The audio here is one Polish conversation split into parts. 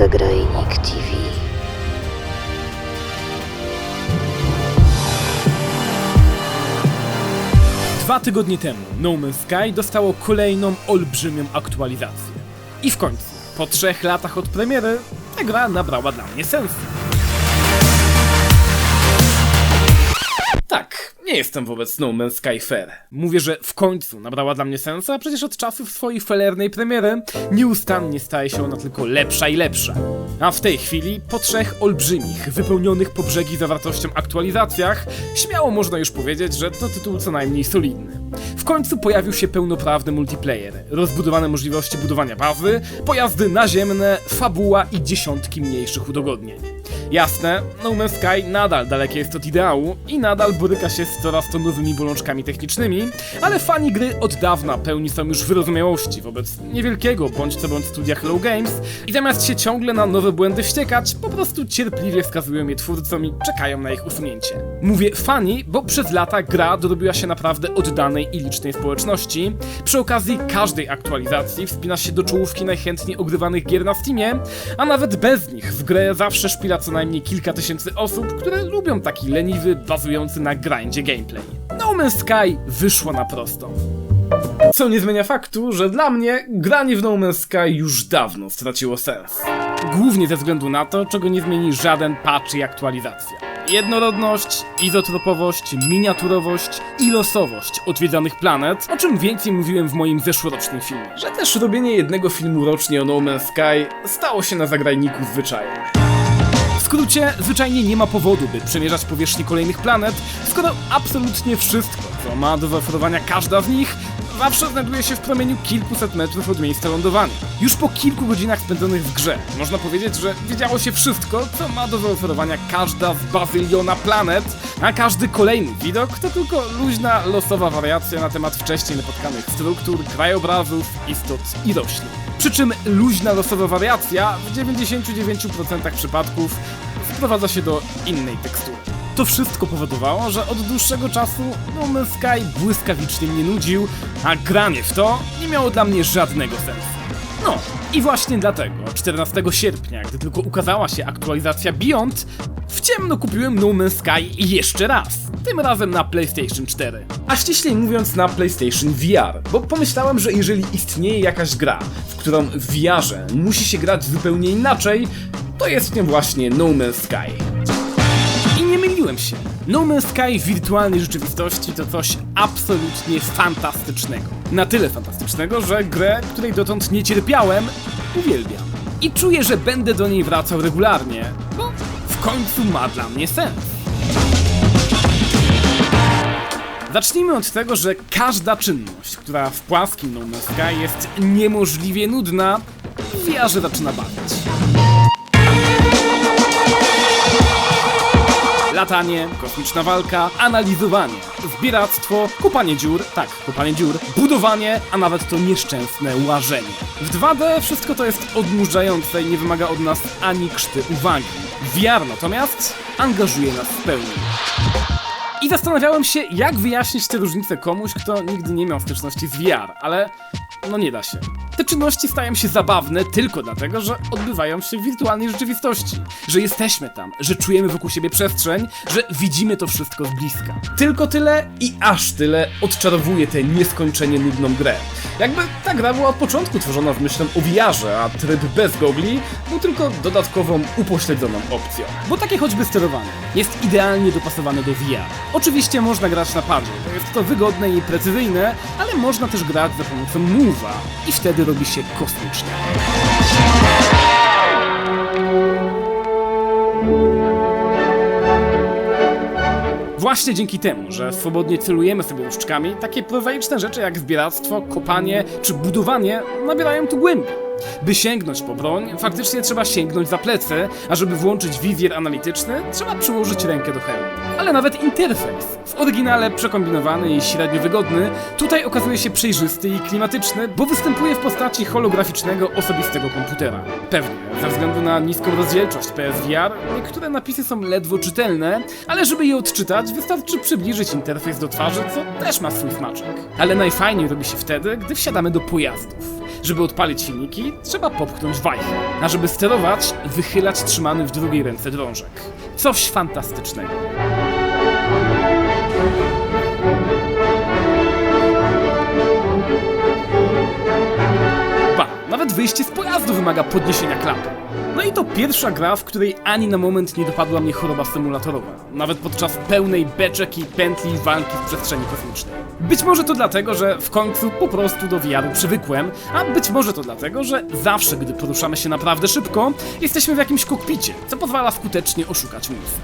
Zagrajnik TV. Dwa tygodnie temu No Man's Sky dostało kolejną olbrzymią aktualizację. I w końcu, po trzech latach od premiery, ta gra nabrała dla mnie sensu. Tak, nie jestem wobec No Man's Sky fair. Mówię, że w końcu nabrała dla mnie sensu, a przecież od czasów swojej felernej premiery nieustannie staje się ona tylko lepsza i lepsza. A w tej chwili, po trzech olbrzymich, wypełnionych po brzegi zawartością aktualizacjach, śmiało można już powiedzieć, że to tytuł co najmniej solidny. W końcu pojawił się pełnoprawny multiplayer, rozbudowane możliwości budowania bazy, pojazdy naziemne, fabuła i dziesiątki mniejszych udogodnień. Jasne, No Man's Sky nadal dalekie jest od ideału i nadal boryka się z coraz to nowymi bolączkami technicznymi, ale fani gry od dawna pełni są już wyrozumiałości wobec niewielkiego bądź co bądź studia Hello Games i zamiast się ciągle na nowe błędy wściekać, po prostu cierpliwie wskazują je twórcom i czekają na ich usunięcie. Mówię fani, bo przez lata gra dorobiła się naprawdę oddanej i licznej społeczności. Przy okazji każdej aktualizacji wspina się do czołówki najchętniej ogrywanych gier na Steamie, a nawet bez nich w grę zawsze szpila co najmniej kilka tysięcy osób, które lubią taki leniwy, bazujący na grindzie gameplay. No Man's Sky wyszło na prostą. Co nie zmienia faktu, że dla mnie granie w No Man's Sky już dawno straciło sens. Głównie ze względu na to, czego nie zmieni żaden patch i aktualizacja. Jednorodność, izotropowość, miniaturowość i losowość odwiedzanych planet, o czym więcej mówiłem w moim zeszłorocznym filmie. Że też robienie jednego filmu rocznie o No Man's Sky stało się na zagrajniku zwyczajem. Skrócie, zwyczajnie nie ma powodu, by przemierzać powierzchnię kolejnych planet, skoro absolutnie wszystko, co ma do zaoferowania każda z nich, zawsze znajduje się w promieniu kilkuset metrów od miejsca lądowania. Już po kilku godzinach spędzonych w grze, można powiedzieć, że wiedziało się wszystko, co ma do zaoferowania każda z bazyliona planet, a każdy kolejny widok to tylko luźna, losowa wariacja na temat wcześniej napotkanych struktur, krajobrazów, istot i roślin. Przy czym luźna losowa wariacja w 99% przypadków sprowadza się do innej tekstury. To wszystko powodowało, że od dłuższego czasu No Man's Sky błyskawicznie mnie nudził, a granie w to nie miało dla mnie żadnego sensu. No, i właśnie dlatego 14 sierpnia, gdy tylko ukazała się aktualizacja Beyond, w ciemno kupiłem No Man's Sky jeszcze raz. Tym razem na PlayStation 4. A ściślej mówiąc na PlayStation VR, bo pomyślałem, że jeżeli istnieje jakaś gra, którą w VR-ze musi się grać zupełnie inaczej, to jest nią właśnie No Man's Sky. I nie myliłem się. No Man's Sky w wirtualnej rzeczywistości to coś absolutnie fantastycznego. Na tyle fantastycznego, że grę, której dotąd nie cierpiałem, uwielbiam. I czuję, że będę do niej wracał regularnie, bo w końcu ma dla mnie sens. Zacznijmy od tego, że każda czynność, która w płaskim No Man's Sky jest niemożliwie nudna, w VR zaczyna bawić. Latanie, kosmiczna walka, analizowanie, zbieractwo, kopanie dziur, tak, kopanie dziur, budowanie, a nawet to nieszczęsne łażenie. W 2D wszystko to jest odmurzające i nie wymaga od nas ani krzty uwagi. VR natomiast angażuje nas w pełni. Zastanawiałem się, jak wyjaśnić te różnice komuś, kto nigdy nie miał styczności z VR, ale no nie da się. Te czynności stają się zabawne tylko dlatego, że odbywają się w wirtualnej rzeczywistości, że jesteśmy tam, że czujemy wokół siebie przestrzeń, że widzimy to wszystko z bliska. Tylko tyle i aż tyle odczarowuje tę nieskończenie nudną grę. Jakby ta gra była od początku tworzona z myślą o VR-ze, a tryb bez gogli był tylko dodatkową, upośledzoną opcją. Bo takie choćby sterowanie jest idealnie dopasowane do VR. Oczywiście można grać na padzie, jest to wygodne i precyzyjne, ale można też grać za pomocą move'a i wtedy robi się kosmicznie. Właśnie dzięki temu, że swobodnie celujemy sobie różdżkami, takie prozaiczne rzeczy jak zbieractwo, kopanie czy budowanie nabierają tu głębi. By sięgnąć po broń, faktycznie trzeba sięgnąć za plecy, a żeby włączyć wizjer analityczny, trzeba przyłożyć rękę do hełmu. Ale nawet interfejs, w oryginale przekombinowany i średnio wygodny, tutaj okazuje się przejrzysty i klimatyczny, bo występuje w postaci holograficznego osobistego komputera. Pewnie, ze względu na niską rozdzielczość PSVR, niektóre napisy są ledwo czytelne, ale żeby je odczytać, wystarczy przybliżyć interfejs do twarzy, co też ma swój smaczek. Ale najfajniej robi się wtedy, gdy wsiadamy do pojazdów. Żeby odpalić silniki, trzeba popchnąć wajchę, a żeby sterować, wychylać trzymany w drugiej ręce drążek. Coś fantastycznego. Ba, nawet wyjście z pojazdu wymaga podniesienia klapy. No i to pierwsza gra, w której ani na moment nie dopadła mnie choroba symulatorowa. Nawet podczas pełnej beczek i pętli walki w przestrzeni kosmicznej. Być może to dlatego, że w końcu po prostu do VR-u przywykłem, a być może to dlatego, że zawsze, gdy poruszamy się naprawdę szybko, jesteśmy w jakimś kokpicie, co pozwala skutecznie oszukać mózg.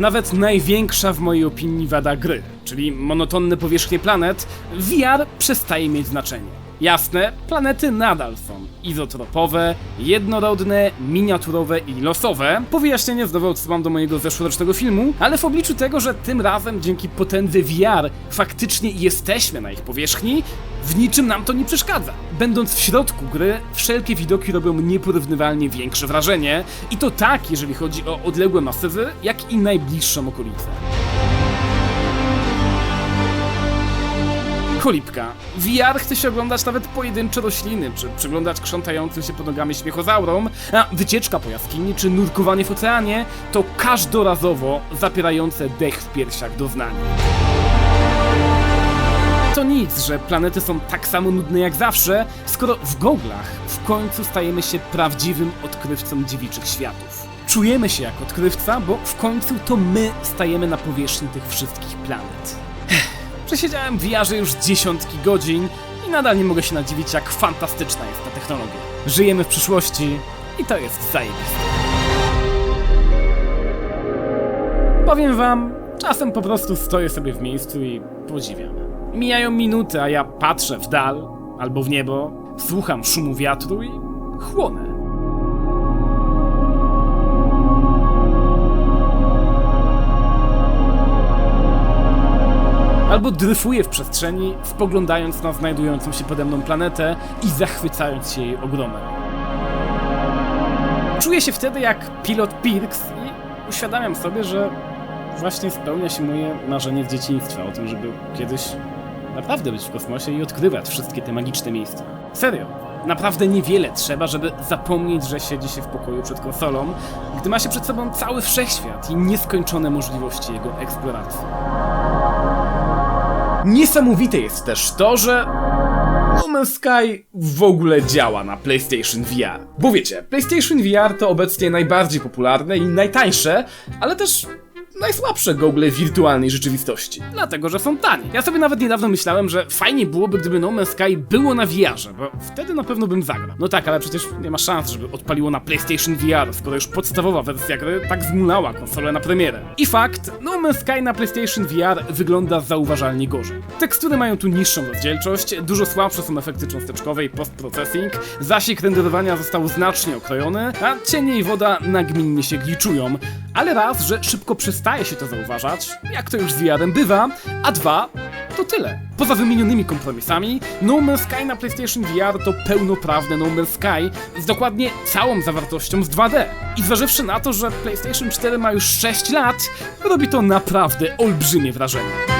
Nawet największa w mojej opinii wada gry, czyli monotonne powierzchnie planet, VR przestaje mieć znaczenie. Jasne, planety nadal są izotropowe, jednorodne, miniaturowe i losowe. Po wyjaśnienie znowu odsyłam do mojego zeszłorocznego filmu, ale w obliczu tego, że tym razem dzięki potędze VR faktycznie jesteśmy na ich powierzchni, w niczym nam to nie przeszkadza. Będąc w środku gry, wszelkie widoki robią nieporównywalnie większe wrażenie i to tak, jeżeli chodzi o odległe masywy, jak i najbliższą okolicę. Cholipka. VR chce się oglądać nawet pojedyncze rośliny, czy przyglądać krzątającym się pod nogami śmiechozaurom, a wycieczka po jaskini, czy nurkowanie w oceanie to każdorazowo zapierające dech w piersiach doznanie. To nic, że planety są tak samo nudne jak zawsze, skoro w goglach w końcu stajemy się prawdziwym odkrywcą dziewiczych światów. Czujemy się jak odkrywca, bo w końcu to my stajemy na powierzchni tych wszystkich planet. Przesiedziałem w VR już dziesiątki godzin i nadal nie mogę się nadziwić, jak fantastyczna jest ta technologia. Żyjemy w przyszłości i to jest zajebiste. Powiem wam, czasem po prostu stoję sobie w miejscu i podziwiam. Mijają minuty, a ja patrzę w dal albo w niebo, słucham szumu wiatru i chłonę. Albo dryfuję w przestrzeni, spoglądając na znajdującą się pode mną planetę i zachwycając się jej ogromem. Czuję się wtedy jak pilot Pirks i uświadamiam sobie, że właśnie spełnia się moje marzenie z dzieciństwa o tym, żeby kiedyś naprawdę być w kosmosie i odkrywać wszystkie te magiczne miejsca. Serio. Naprawdę niewiele trzeba, żeby zapomnieć, że siedzi się w pokoju przed konsolą, gdy ma się przed sobą cały wszechświat i nieskończone możliwości jego eksploracji. Niesamowite jest też to, że No Man's Sky w ogóle działa na PlayStation VR. Bo wiecie, PlayStation VR to obecnie najbardziej popularne i najtańsze, ale też najsłabsze gogle wirtualnej rzeczywistości. Dlatego, że są tanie. Ja sobie nawet niedawno myślałem, że fajnie byłoby, gdyby No Man's Sky było na VR-ze, bo wtedy na pewno bym zagrał. No tak, ale przecież nie ma szans, żeby odpaliło na PlayStation VR, skoro już podstawowa wersja gry tak zmulała konsolę na premierę. I fakt, No Man's Sky na PlayStation VR wygląda zauważalnie gorzej. Tekstury mają tu niższą rozdzielczość, dużo słabsze są efekty cząsteczkowe i post-processing, zasięg renderowania został znacznie okrojony, a cienie i woda nagminnie się gliczują. Ale raz, że szybko przestaje się to zauważać, jak to już z VR-em bywa, a dwa, to tyle. Poza wymienionymi kompromisami, No Man's Sky na PlayStation VR to pełnoprawne No Man's Sky z dokładnie całą zawartością z 2D. I zważywszy na to, że PlayStation 4 ma już 6 lat, robi to naprawdę olbrzymie wrażenie.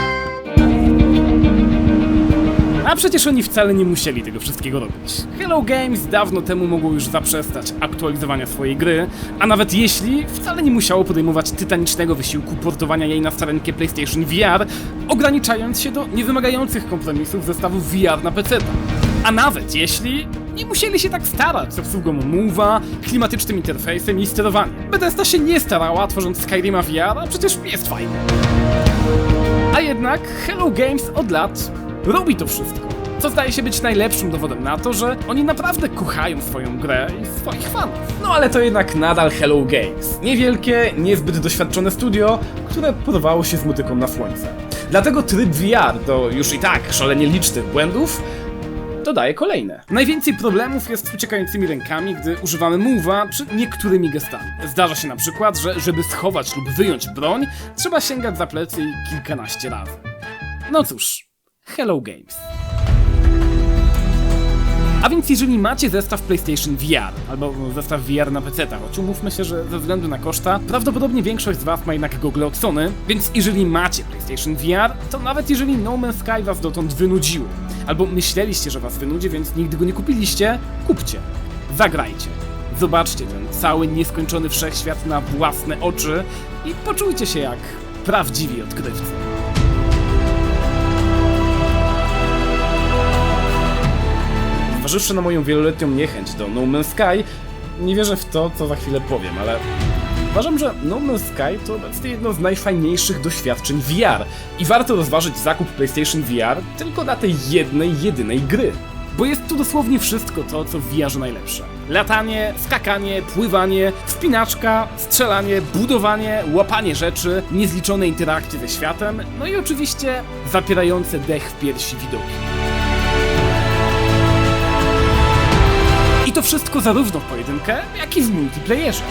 A przecież oni wcale nie musieli tego wszystkiego robić. Hello Games dawno temu mogło już zaprzestać aktualizowania swojej gry, a nawet jeśli, wcale nie musiało podejmować tytanicznego wysiłku portowania jej na starenkie PlayStation VR, ograniczając się do niewymagających kompromisów zestawów VR na PC. A nawet jeśli nie musieli się tak starać z obsługą Move'a, klimatycznym interfejsem i sterowaniem. Bethesda się nie starała, tworząc Skyrima VR, a przecież jest fajny. A jednak Hello Games od lat robi to wszystko. Co zdaje się być najlepszym dowodem na to, że oni naprawdę kochają swoją grę i swoich fanów. No ale to jednak nadal Hello Games. Niewielkie, niezbyt doświadczone studio, które porwało się z motyką na słońce. Dlatego tryb VR do już i tak szalenie licznych błędów dodaje kolejne. Najwięcej problemów jest z uciekającymi rękami, gdy używamy move'a czy niektórymi gestami. Zdarza się na przykład, że żeby schować lub wyjąć broń, trzeba sięgać za plecy kilkanaście razy. No cóż, Hello Games. A więc jeżeli macie zestaw PlayStation VR, albo zestaw VR na PC, choć umówmy się, że ze względu na koszta, prawdopodobnie większość z was ma jednak gogle od Sony, więc jeżeli macie PlayStation VR, to nawet jeżeli No Man's Sky was dotąd wynudziło, albo myśleliście, że was wynudzi, więc nigdy go nie kupiliście, kupcie. Zagrajcie. Zobaczcie ten cały nieskończony wszechświat na własne oczy i poczujcie się jak prawdziwi odkrywcy. Zważywszy na moją wieloletnią niechęć do No Man's Sky, nie wierzę w to, co za chwilę powiem, ale uważam, że No Man's Sky to obecnie jedno z najfajniejszych doświadczeń VR i warto rozważyć zakup PlayStation VR tylko dla tej jednej, jedynej gry. Bo jest tu dosłownie wszystko to, co w VR najlepsze. Latanie, skakanie, pływanie, wspinaczka, strzelanie, budowanie, łapanie rzeczy, niezliczone interakcje ze światem, no i oczywiście zapierające dech w piersi widoki. To wszystko zarówno w pojedynkę, jak i w multiplayerze.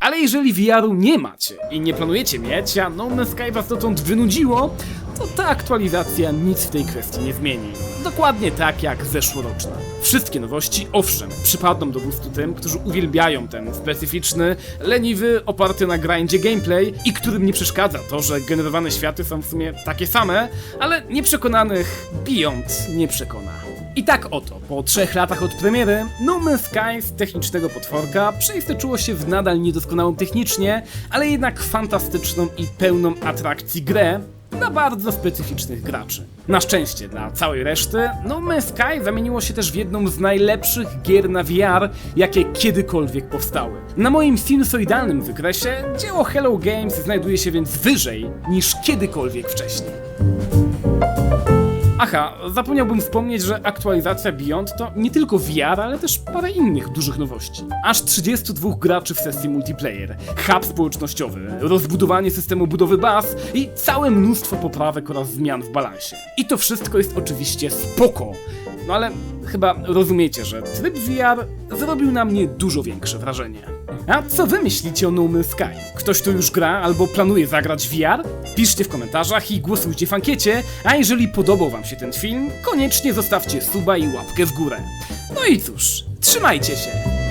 Ale jeżeli VR-u nie macie i nie planujecie mieć, a No Man's Sky was dotąd wynudziło, to ta aktualizacja nic w tej kwestii nie zmieni. Dokładnie tak jak zeszłoroczna. Wszystkie nowości, owszem, przypadną do gustu tym, którzy uwielbiają ten specyficzny, leniwy, oparty na grindzie gameplay i którym nie przeszkadza to, że generowane światy są w sumie takie same, ale nieprzekonanych Beyond nie przekona. I tak oto, po trzech latach od premiery, No Man's Sky z technicznego potworka przeistoczyło się w nadal niedoskonałą technicznie, ale jednak fantastyczną i pełną atrakcji grę dla bardzo specyficznych graczy. Na szczęście dla całej reszty, No Man's Sky zamieniło się też w jedną z najlepszych gier na VR, jakie kiedykolwiek powstały. Na moim sinusoidalnym wykresie dzieło Hello Games znajduje się więc wyżej niż kiedykolwiek wcześniej. Aha, zapomniałbym wspomnieć, że aktualizacja Beyond to nie tylko VR, ale też parę innych dużych nowości. Aż 32 graczy w sesji multiplayer, hub społecznościowy, rozbudowanie systemu budowy baz i całe mnóstwo poprawek oraz zmian w balansie. I to wszystko jest oczywiście spoko, no ale chyba rozumiecie, że tryb VR zrobił na mnie dużo większe wrażenie. A co wy myślicie o No Man's Sky? Ktoś tu już gra albo planuje zagrać VR? Piszcie w komentarzach i głosujcie w ankiecie, a jeżeli podobał wam się ten film, koniecznie zostawcie suba i łapkę w górę. No i cóż, trzymajcie się!